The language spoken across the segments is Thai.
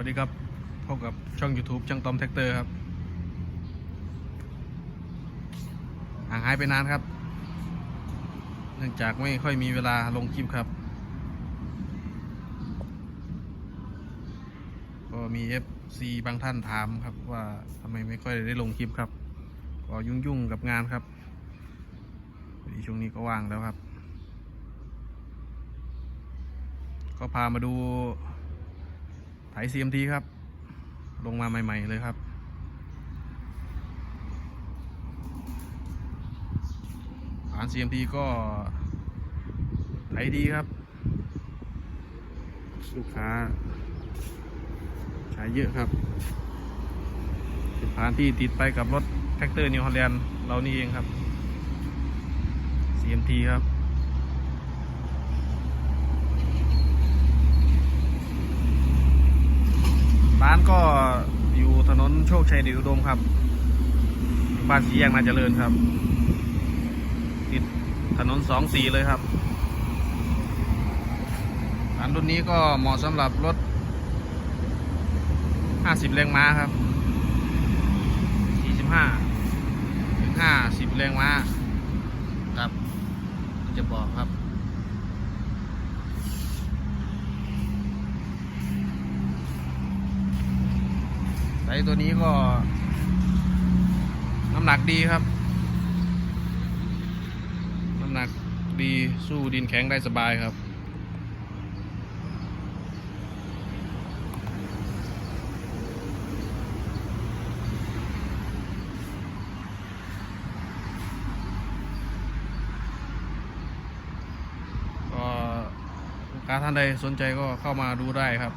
วัสดีครับพบกับช่อง YouTube ช่างตอมแท็กเตอร์ครับห่างหายไปนานครับ เนื่องจากไม่ค่อยมีเวลาลงคลิปครับ ก็มี FC บางท่านถามครับว่าทำไมไม่ค่อยได้ลงคลิปครับก็ยุ่งๆกับงานครับช่วงนี้ก็ว่างแล้วครับ ก็พามาดู ไถ CMT ครับ ลงมาใหม่ ๆ เลยครับ ฐาน CMT ก็ไถดีครับ ลูกค้า ใช้เยอะครับเป็นฐานที่ติดไปกับรถแท็กเตอร์นิวฮอลแลนด์เรานี่เองครับ CMT ครับานก็อยู่ถนนโชคชัยดชอุดมครับบ้านสีแยกนาเจริญครับ ติดถนนสองสีเลยครับร้านรุ่นนี้ก็เหมาะสำหรับรถ 50 แรงม้าครับ 45 ถึง 50 แรงม้า ครับ จะบอกครับ ไซตัวนี้ก็ น้ำหนักดีครับ น้ำหนักดีสู้ดินแข็งได้สบายครับก็ลูกค้าท่านใดสนใจก็เข้ามาดูได้ครับ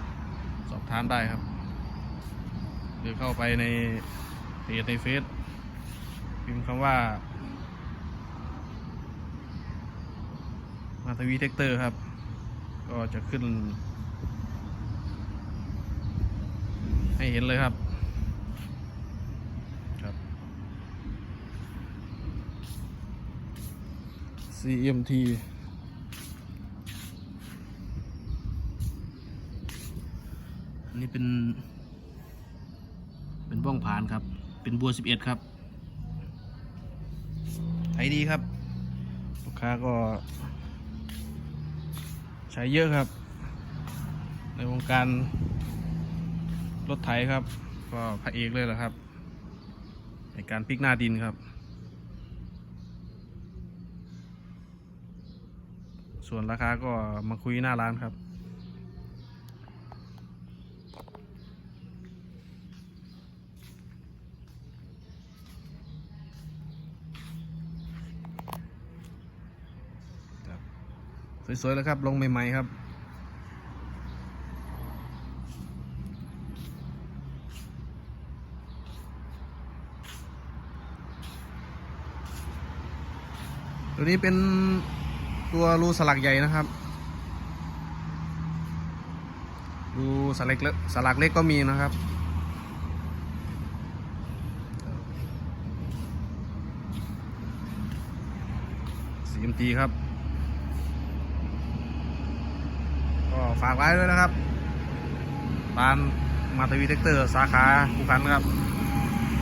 สอบถามได้ครับ หรือเข้าไปในเพจในเฟซพิมพ์คำว่า มาทวีเทคเตอร์ครับ ก็จะขึ้น ให้เห็นเลยครับครับ CMT อันนี้เป็น บ้องผานครับ เป็นบัว 11 ครับไถดีครับ ลูกค้าก็ ใช้เยอะครับ ในวงการรถไถครับ ก็พระเอกเลยแหละครับ ในการพลิกหน้าดินครับ ส่วนราคาก็มาคุยหน้าร้านครับ สวยๆแล้วครับ ลงใหม่ๆครับ ตัวนี้เป็นตัวรูสลักใหญ่นะครับ รูสลักเล็กสลักเล็กก็มีนะครับ CMT ครับ ก็ ฝากไว้ด้วยนะครับร้านมาตวีเทคเตอร์ สาขาภูคันครับ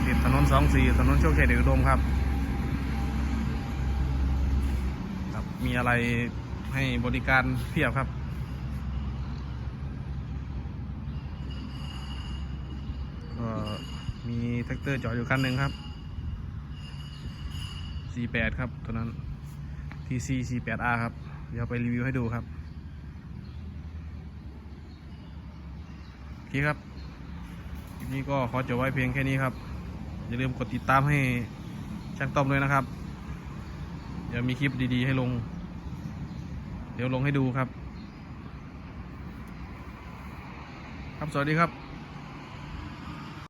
ติดถนนสองสี่ถนนโชคชัยเดชอุดมครับ ครับ มีอะไรให้บริการเพียบครับก็มีแท็กเตอร์จอดอยู่คันหนึ่งครับ48ครับ ตัวนั้น TC 48R ครับ เดี๋ยวไปรีวิวให้ดูครับ โอ เคครับคลิปนี้ก็ขอจบไว้เพียงแค่นี้ครับ อย่าลืมกดติดตามให้ช่างต้อมด้วยนะครับ เดี๋ยวมีคลิปดีๆ ให้ลง เดี๋ยวลงให้ดูครับ ครับสวัสดีครับ